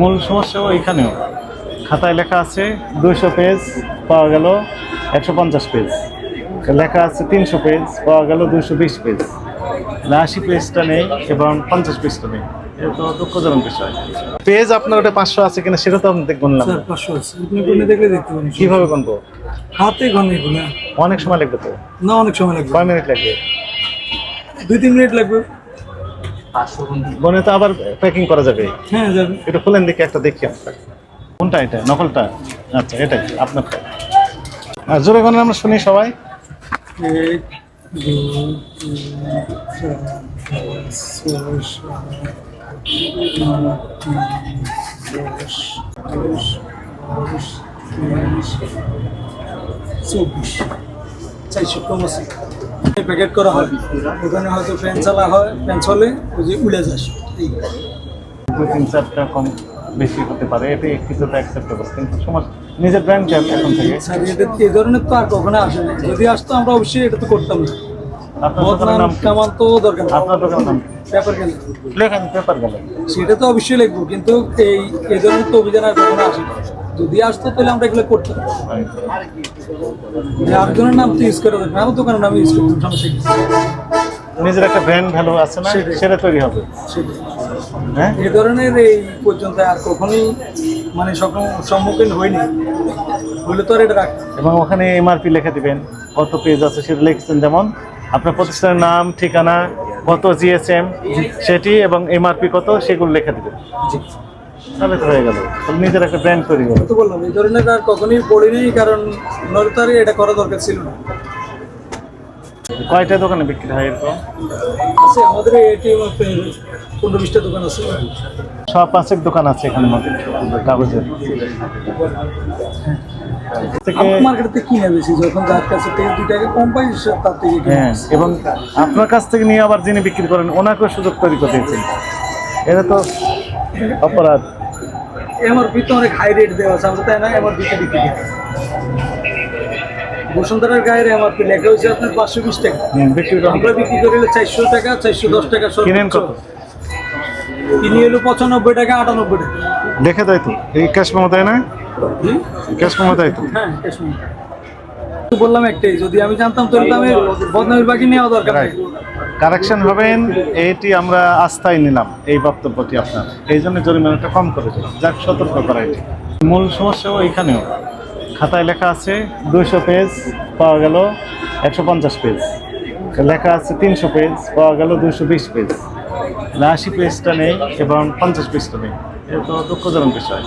মূল সমস্যাও এখানেও। খাতায় লেখা আছে দুইশো পেজ পাওয়া গেল একশো পঞ্চাশ পেজ। লেখা আছে তিনশো পেজ পাওয়া গেল দুইশো বিশ পেজ। আশি পেজটা নেই এবং পঞ্চাশ পেজটা নেই। এটা তো দুঃখজনক বিষয়। পেজ আপনার ওটা পাঁচশো আছে কিনা সেটা তো আমি দেখবেন না পাঁচশো আছে। আপনি গুনে দেখলে দেখতে পারেন কীভাবে গুনবো? হাতে গনে। অনেক সময় লাগবে তো? না অনেক সময় লাগবে। কয় মিনিট লাগবে? দুই তিন মিনিট লাগবে। গনে তো আবার প্যাকিং করা যাবে। হ্যাঁ যাবে। এটা খুলেন দেখি একটা দেখি আমরা কোনটা এটা? নকলটা? আচ্ছা এটাই আপনারটা আর জোরে গণনা আমরা শুনি সবাই। এক দুই চব্বিশ। চারশো কম আছে প্যাকেট করা হয়। ওখানে হয়তো ফ্যান চালা হয় ফ্যান চলে ওই যে উড়ে যায়। দুই তিন চারটা কম বেশি হতে পারে এটি কিছুটা অ্যাকসেপ্টেবল কিন্তু সমাজ নিজের ব্র্যান্ড এখন থেকে। স্যার এটা এই ধরনের তো আর কখনো আসে না যদি আসতো আমরা অবশ্যই এটা তো করতাম না। সেটা তো অবশ্যই লিখব কিন্তু এই এই ধরনের তো অভিযান আর কখনো আসে না। যদি আসতো তাহলে আমরা এগুলো করতাম। আরেকজনের নাম তো ইউজ করে দেবেন আমার দোকানের নাম ইউজ করতাম সমস্যা কি নিজের একটা ব্র্যান্ড ভ্যালু আছে না সেটা তৈরি হবে। হ্যাঁ? এই ধরনের এই পর্যন্ত আর কখনোই মানে সম্মুখীন হয়নি হলে তো আর এটা রাখ এবং ওখানে এমআরপি লিখে দিবেন কত পেজ আছে সেটা লিখছেন যেমন আপনার প্রতিষ্ঠানের নাম ঠিকানা কত জিএসএম সেটি এবং এমআরপি কত সেগুলো লিখে দিবেন। তাহলে তো হয়ে গেল। নিজের একটা ব্র্যান্ড তৈরি হলো তো বললাম এই ধরনের আর কখনোই পড়িনি কারণ নরতারি এটা করা দরকার ছিল না। কয়টা দোকানে বিক্রি হয় এরকম? আছে আমাদের এটিএম পনেরো বিশটা দোকান আছে। সব পাঁচেক দোকান আছে এখানে কাগজের। মার্কেটে কিনে বেশি যখন যার কাছে থেকে দুই টাকা কম পাই তার থেকে হ্যাঁ এবং আপনার কাছ থেকে নিয়ে আবার যিনি বিক্রি করেন ওনাকেও সুযোগ তৈরি করতে এটা তো অপরাধ। এমআরপি তো অনেক হাই রেট দেওয়া আছে আমরা তাই না? এমআরপি তে বিক্রি করি। বসুন্ধরার গায়ের এমআরপি লেখা হয়েছে আপনার পাঁচশো বিশ টাকা। বিক্রি করেন আমরা বিক্রি করি চারশো টাকা চারশো দশ টাকা। কিনেন কত? কিনি হলো পঁচানব্বই টাকা আটানব্বই টাকা। দেখে দেয় তো। এই ক্যাশ মেমো দেয় না? ক্যাশ মেমো দেয় তো? হ্যাঁ কাশ্মীর তো বললাম একটাই যদি আমি জানতাম তাহলে তো আমি বদনামের বাকি নেওয়া দরকার। কারেকশন হবেন, এটি আমরা আস্থায় নিলাম, এই বক্তব্যটি আপনার। এই জন্য জরিমানাটা কম করে দিলাম। যাক, সতর্ক করা এটি। মূল সমস্যাও এখানেও। খাতায় লেখা আছে, দুইশো পেজ পাওয়া গেল একশো পঞ্চাশ পেজ। লেখা আছে তিনশো পেজ, পাওয়া গেল দুইশো বিশ পেজ। আশি পেজটা নেই, এবং পঞ্চাশ পেজটা নেই। এটা তো দুঃখজনক বিষয়।